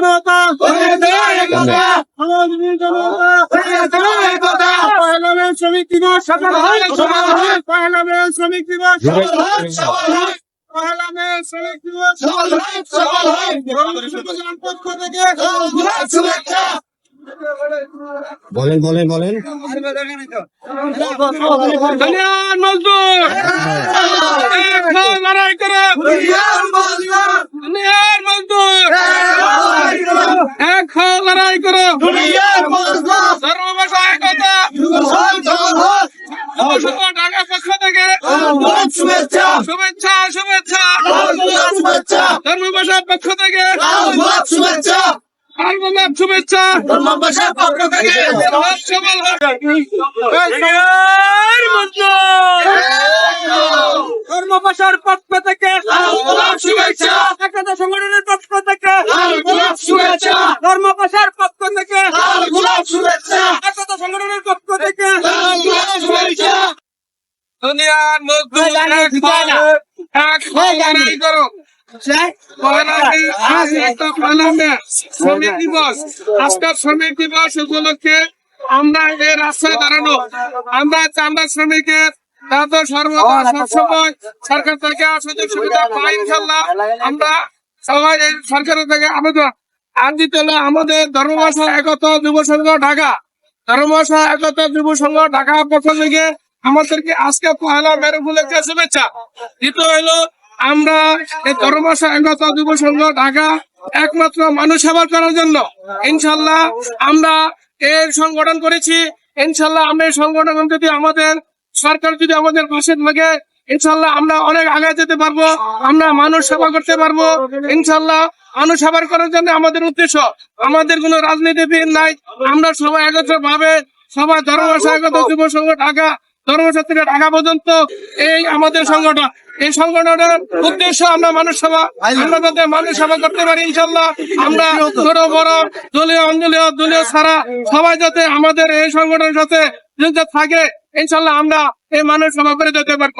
জনতা। সমাজনী জনতা। পয়লা শ্রমিক দিবস পয়লা শ্রমিক দিবস পয়লা শ্রমিক দিবস পক্ষ থেকে বলেন বলেন বলেন। মজদুর। লড়াই করো। মজদুর। করো সর্বভাষা একতা যুবসংঘ ঢাকা পক্ষ থেকে শুভেচ্ছা। শুভেচ্ছা ধর্মভাষা পক্ষ থেকে শুভেচ্ছা। সবল পক্ষ থেকে। শুভেচ্ছা একতা সংগঠনের পক্ষ থেকে ধর্মভাষার পক্ষ থেকে। একতা সংগঠনের পক্ষ থেকে। দুনিয়ার মজদুর এক লড়াই করো। পয়লা মে, শ্রমিক দিবস। আজকের শ্রমিক দিবস উপলক্ষে আমরা এই রাস্তায় দাঁড়ানো। আমরা চামড়া শ্রমিকের তাদের সর্বদা সবসময় সরকার থেকে সুযোগ সুবিধা পাই ইনশাল্লাহ আমরা সবাই সরকারের থেকে আবেদন আর দিতে হলো আমাদের ধর্মভাষা একতা যুব সংঘ ঢাকা। একতা যুব সংঘ ঢাকা আমাদেরকে আজকে পয়লা উপলক্ষে শুভেচ্ছা। দ্বিতীয় হলো আমরা এই একতা যুব সংঘ ঢাকা একমাত্র মানুষ সেবা করার জন্য। ইনশাল্লাহ আমরা এই সংগঠন করেছি। ইনশাল্লাহ আমরা সংগঠন যদি আমাদের সরকার যদি আমাদের পাশে থাকে ইনশাল্লাহ আমরা অনেক আগে যেতে পারব, আমরা মানুষ সেবা করতে পারব। ইনশাল্লাহ মানুষ সেবা করার জন্য আমাদের উদ্দেশ্য, আমাদের কোনো রাজনীতিবিদ নাই, আমরা সবাই একত্র ভাবে সবাই ধর্মভাষা একত যুব সংঘ ঢাকা থেকে ঢাকা পর্যন্ত এই আমাদের সংগঠন, এই সংগঠনের উদ্দেশ্য আমরা মানুষ সেবা, আমরা মানুষ সেবা করতে পারি ইনশাল্লাহ আমরা ছোট, বড়, দলীয় অঞ্জলীয় দলীয় ছাড়া সবাই যাতে আমাদের এই সংগঠনের সাথে থাকে ইনশাল্লাহ আমরা এই মানুষ সভা করে যেতে পারব।